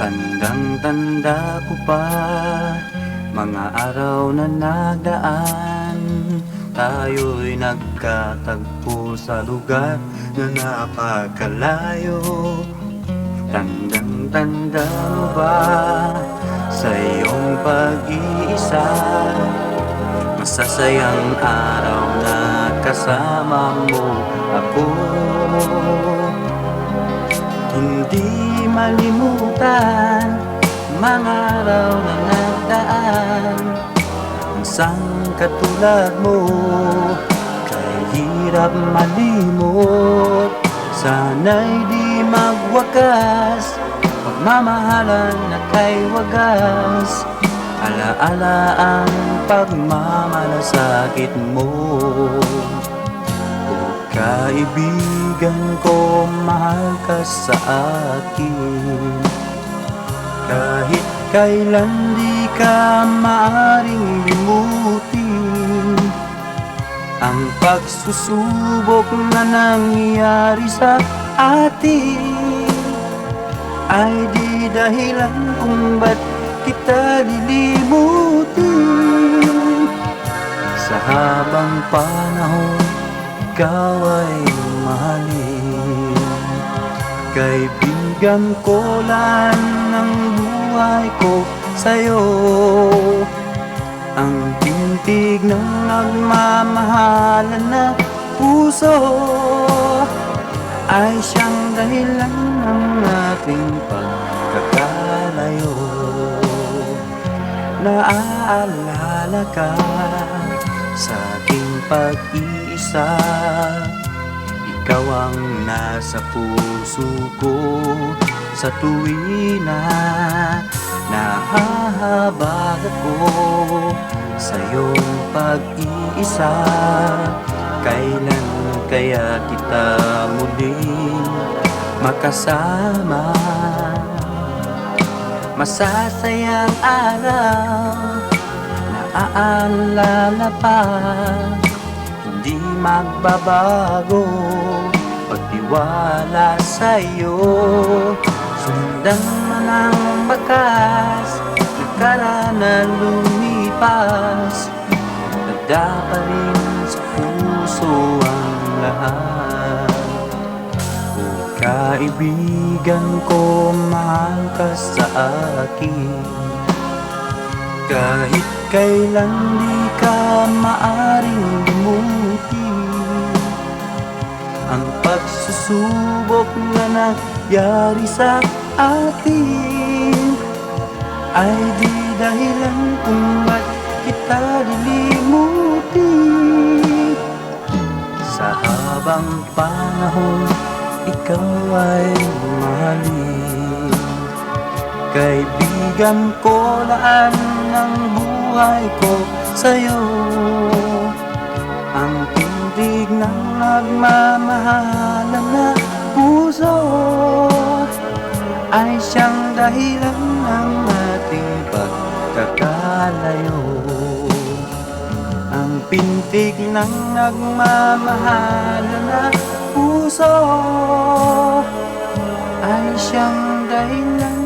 Tandang-tanda ko pa Mga araw na nagdaan. Tayo'y nagkatagpo sa lugar na napakalayo. Tandang-tanda mo ba Sa iyong pag-iisa? Masasayang araw na kasama mo ako Mga araw na nagdaan Ang sang katulad mo Kay hirap malimot. Sana'y di magwakas Pagmamahalan na kay wagas. Alaala ang pagmamalasakit mo. O kaibigan ko, mahal ka sa akin Kahit kailan di ka maaring limutin Ang pagsusubok na nangyari sa atin Ay di dahilan kung ba't kita lilimutin. Sa habang panahon, ikaw ay mahalin Kaibigan ko lang ng buhay ko sa'yo. Ang tintig ng nagmamahalan na puso Ay siyang dahilan ng ating pagkakalayo. Naaalala ka sa aking pag-iisa Ikaw ang nasa puso ko. Sa tuwina Nahahabag ako sa iyong pag-iisa Kailan kaya kita muling makasama? Masasayang araw Naaalala pa. Hindi magbabago Pagtiwala sa'yo. Sundan man ang bakas Nagkara na lumipas Nagda pa rin sa puso ang lahat. O kaibigan ko, mahal ka sa akin. Kahit kailan di ka maaring limutin Ang pagsusubok na nangyari sa atin Ay di dahilan kung ba't kita lilimutin. Sa habang panahon, ikaw ay mahalin Kaibigan ko laan ng buhay ko sa'yo dahilan ng ating pagkakalayo. Ang pintig ng nagmamahalan na puso Ay siyang dahilan